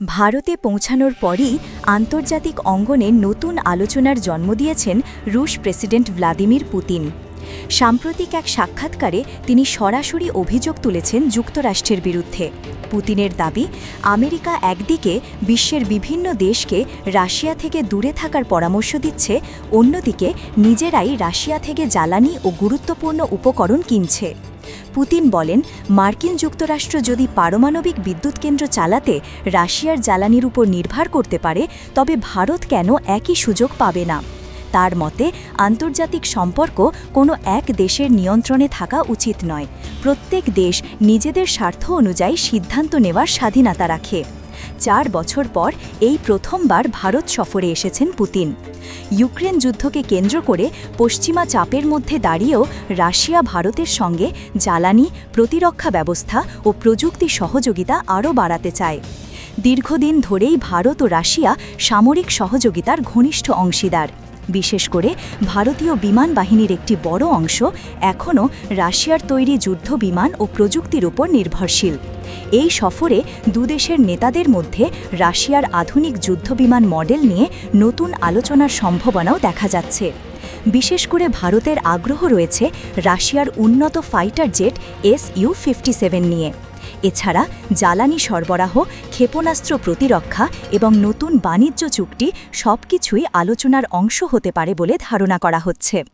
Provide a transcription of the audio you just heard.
ভারতে পৌঁছানোর পরই আন্তর্জাতিক অঙ্গনে নতুন আলোচনার জন্ম দিয়েছেন রুশ প্রেসিডেন্ট ভ্লাদিমির পুতিন। সাম্প্রতিক এক সাক্ষাৎকারে তিনি সরাসরি অভিযোগ তুলেছেন যুক্তরাষ্ট্রের বিরুদ্ধে। পুতিনের দাবি, আমেরিকা একদিকে বিশ্বের বিভিন্ন দেশকে রাশিয়া থেকে দূরে থাকার পরামর্শ দিচ্ছে, অন্যদিকে নিজেরাই রাশিয়া থেকে জ্বালানি ও গুরুত্বপূর্ণ উপকরণ কিনছে। পুতিন বলেন, মার্কিন যুক্তরাষ্ট্র যদি পারমাণবিক বিদ্যুৎ কেন্দ্র চালাতে রাশিয়ার জ্বালানির উপর নির্ভর করতে পারে, তবে ভারত কেন একই সুযোগ পাবে না? তার মতে, আন্তর্জাতিক সম্পর্ক কোনো এক দেশের নিয়ন্ত্রণে থাকা উচিত নয়। প্রত্যেক দেশ নিজেদের স্বার্থ অনুযায়ী সিদ্ধান্ত নেওয়ার স্বাধীনতা রাখে। চার বছর পর এই প্রথমবার ভারত সফরে এসেছেন পুতিন। ইউক্রেন যুদ্ধকে কেন্দ্র করে পশ্চিমা চাপের মধ্যে দাঁড়িয়েও রাশিয়া ভারতের সঙ্গে জ্বালানি, প্রতিরক্ষা ব্যবস্থা ও প্রযুক্তি সহযোগিতা আরও বাড়াতে চায়। দীর্ঘদিন ধরেই ভারত ও রাশিয়া সামরিক সহযোগিতার ঘনিষ্ঠ অংশীদার। বিশেষ করে ভারতীয় বিমান বাহিনীর একটি বড় অংশ এখনও রাশিয়ার তৈরি যুদ্ধ বিমান ও প্রযুক্তির উপর নির্ভরশীল। এই সফরে দুদেশের নেতাদের মধ্যে রাশিয়ার আধুনিক যুদ্ধবিমান মডেল নিয়ে নতুন আলোচনার সম্ভাবনাও দেখা যাচ্ছে। বিশেষ করে ভারতের আগ্রহ রয়েছে রাশিয়ার উন্নত fighter jet S U fifty নিয়ে। এছাড়া জ্বালানি সরবরাহ, ক্ষেপণাস্ত্র প্রতিরক্ষা এবং নতুন বাণিজ্য চুক্তি সবকিছুই আলোচনার অংশ হতে পারে বলে ধারণা করা হচ্ছে।